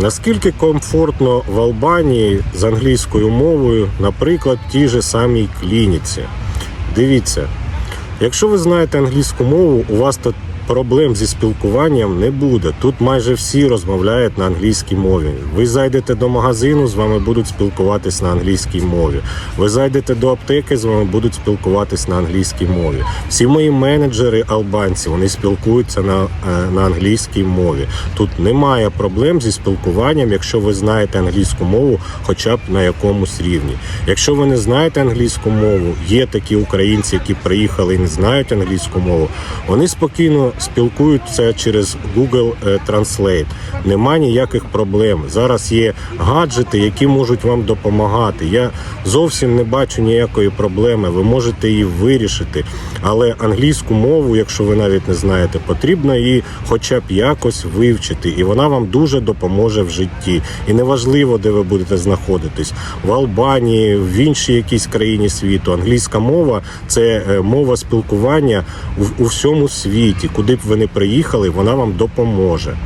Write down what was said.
Наскільки комфортно в Албанії з англійською мовою, наприклад, в тій же самій клініці? Дивіться, якщо ви знаєте англійську мову, у вас проблем зі спілкуванням не буде. Тут майже всі розмовляють на англійській мові. Ви зайдете до магазину, з вами будуть спілкуватись на англійській мові. Ви зайдете до аптеки, з вами будуть спілкуватись на англійській мові. Всі мої менеджери албанці вони спілкуються на, е, на англійській мові. Тут немає проблем зі спілкуванням, якщо ви знаєте англійську мову, хоча б на якомусь рівні. Якщо ви не знаєте англійську мову, є такі українці, які приїхали і не знають англійську мову, вони спокійно спілкуються через Google е, Translate. Нема ніяких проблем. Зараз є гаджети, які можуть вам допомагати. Я зовсім не бачу ніякої проблеми. Ви можете її вирішити. Але англійську мову, якщо ви навіть не знаєте, потрібно її хоча б якось вивчити, і вона вам дуже допоможе в житті. І неважливо, де ви будете знаходитись в Албанії, в іншій якійсь країні світу. Англійська мова це е, мова спілкування у, у всьому світі. Куди б ви не приїхали, вона вам допоможе.